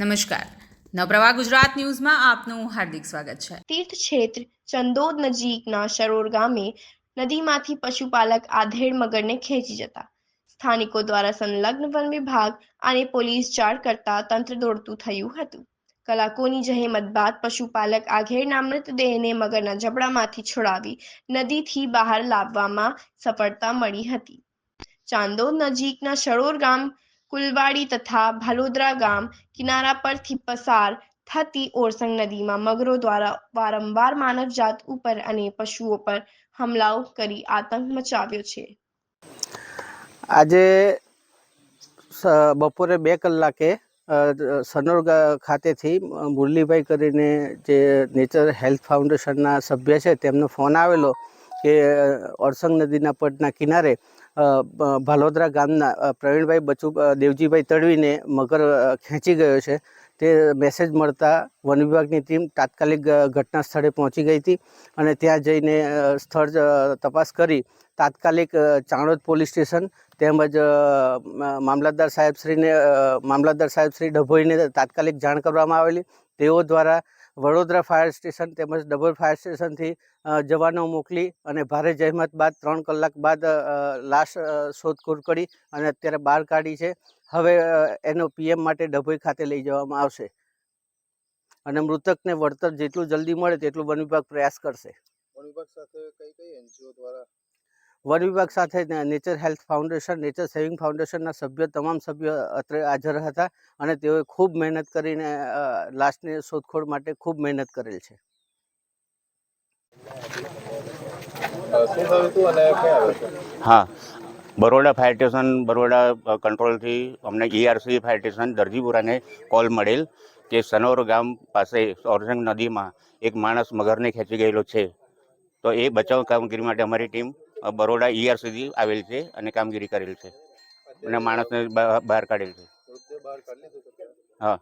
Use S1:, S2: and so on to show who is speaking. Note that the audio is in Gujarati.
S1: નમસ્કાર. નવપ્રવાહ ગુજરાત ન્યૂઝમાં આપનું હાર્દિક સ્વાગત છે.
S2: તીર્થ ક્ષેત્ર ચંદોદ નજીકના શરોર ગામે નદીમાંથી પશુપાલક આધેડ મગરને ખેંચી જતા. સ્થાનિકો દ્વારા સંલગ્ન વન વિભાગ અને પોલીસ જાણ કરતા તંત્ર દોડતું થયું હતું. કલાકોની જહેમત બાદ પશુપાલક આઘેડના મૃતદેહને મગરના જબડામાંથી છોડાવી નદીથી બહાર લાવવામાં સફળતા મળી હતી. ચાંદોદ નજીકના શરોર ગામ કુલવાડી તથા ભાલોદરા ગામ કિનારા પરથી પસાર થતી ઓરસંગ નદીમાં મગરો દ્વારા વારંવાર માનવજાત ઉપર અને પશુઓ પર હુમલાઓ કરી આતંક મચાવ્યો છે.
S3: આજે બપોરે બે કલાકે સનોર ખાતેથી મુરલીભાઈ કરીને જે નેચર હેલ્થ ફાઉન્ડેશનના સભ્ય છે તેમનો ફોન આવેલો. કે અ, ઓરસંગ નદીના પટના કિનારે ભાલોદરા ગામના પ્રવીણભાઈ બચુ દેવજીભાઈ તડવીને મગર ખેંચી ગયો છે. તે મેસેજ મળતા વન વિભાગની ટીમ તાત્કાલિક ઘટના સ્થળે પહોંચી ગઈ હતી અને ત્યાં જઈને સ્થળ તપાસ કરી તાત્કાલિક ચાણોદ પોલીસ સ્ટેશન તેમજ મામલતદાર સાહેબશ્રીને મામલતદાર સાહેબશ્રી ડભોઈને તાત્કાલિક જાણ કરવામાં આવેલી. તેઓ દ્વારા વડોદરા ફાયર સ્ટેશન તેમજ ડબલ ફાયર સ્ટેશનથી જવાનો મોકલી અને ભારે જહેમત બાદ ત્રણ કલાક બાદ લાશ શોધખોળ કરી અને અત્યારે બહાર કાઢી છે. હવે એનો પીએમ માટે ડભોઈ ખાતે લઈ જવામાં આવશે. અને મૃતકને વળતર જેટલું જલ્દી મળે તેટલું વન વિભાગ પ્રયાસ કરશે.
S4: વન વિભાગ સાથે કઈ કઈ એનજીઓ દ્વારા
S3: વન વિભાગ સાથે nature health foundation nature saving ફાઉન્ડેશનના સભ્યો તમામ સભ્યો અત્રે હાજર હતા અને તેઓએ ખૂબ મહેનત કરીને લાશની શોધખોળ માટે ખૂબ મહેનત કરેલ છે.
S5: હા. બરોડા ફાયર સ્ટેશન બરોડા કંટ્રોલથી અમને ઈઆરસી ફાયર સ્ટેશન દરજીપુરાને કોલ મળેલ કે સનોર ગામ પાસે ઓરસંગ નદીમાં એક માણસ મગરને ખેંચી ગયેલો છે. તો એ બચાવ કામગીરી માટે અમારી ટીમ અ, ઈઆર સુધી આવેલ છે અને કામગીરી કરેલ છે. અને માણસને બહાર કાઢેલ
S4: છે?
S5: હા.